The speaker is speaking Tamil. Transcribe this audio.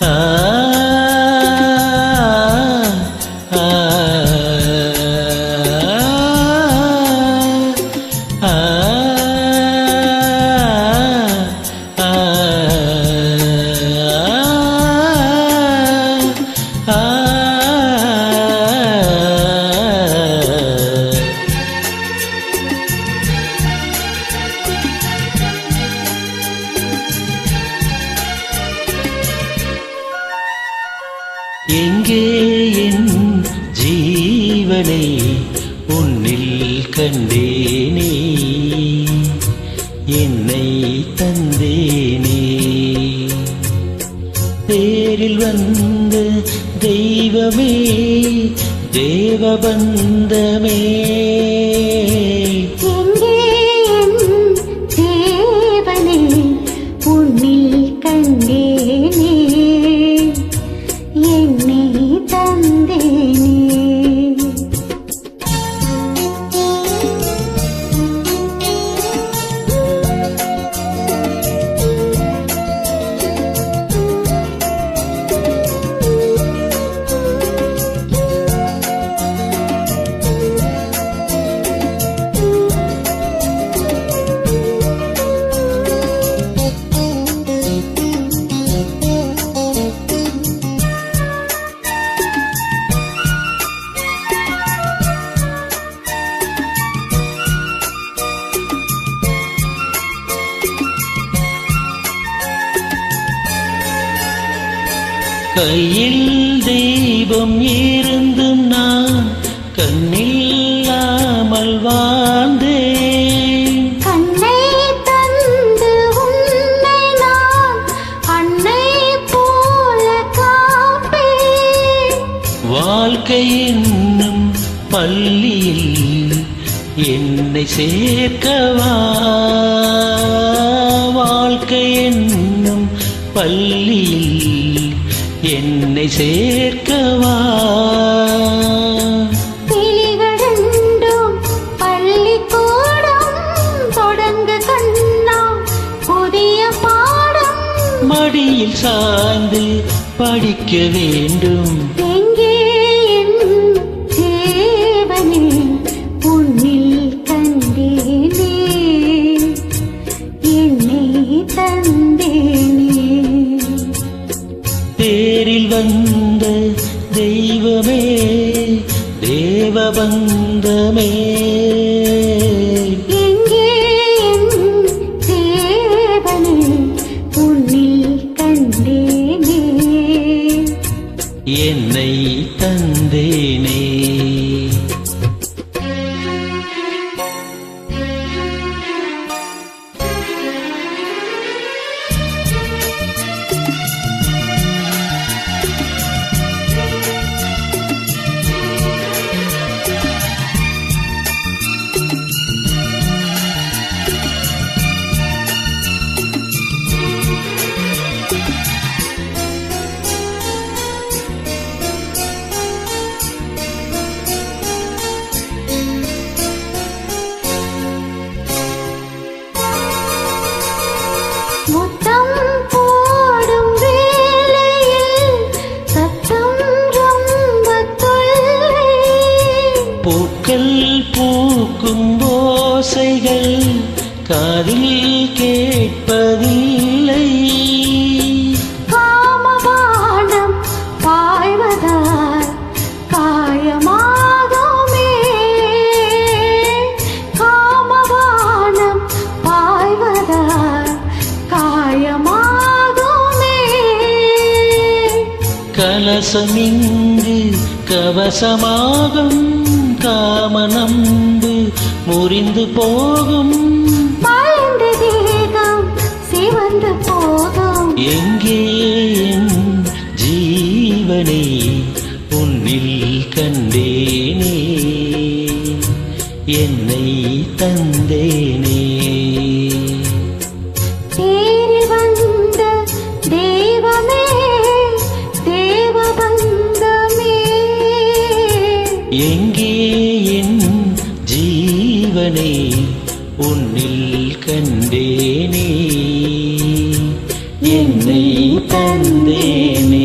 啊。ஜீவனை உன்னில் கண்டேனே. என்னை தந்தேனே. தேரில் வந்த தெய்வமே தேவபந்தமே கையில் தெய்வம் இருந்தும் நான் கண்ணில்லாமல் வாழ்ந்தேன். கண்ணை தந்து உன்னை நான் அன்னை போல காப்பேன். வாழ்க்கை என்னும் பள்ளியில் என்னை சேர்க்கவா? வாழ்க்கை என்னும் பள்ளியில் என்னை சேர்க்கவா? மடியில் சாய்ந்து படிக்க வேண்டும். தேவபந்தமே என்னை தந்தேனே பூக்கள் பூக்கும் ஓசைகள் காதில் கேட்பதில்லை. காமபானம் பாய்வதால் காயமாகுமே. காமபானம் பாய்வதால் காயமாகுமே. கலசமிங்கு கவசமாகும் காமனம்பு முறிந்து போகும். மறைந்த தேகம் சிவந்து போகும். எங்கே என் ஜீவனை உன்னில் கண்டேனே? என்னை தந்தேனே? எங்கே என் ஜீவனை உன்னில் கண்டேனே? என்னை தந்தேனே?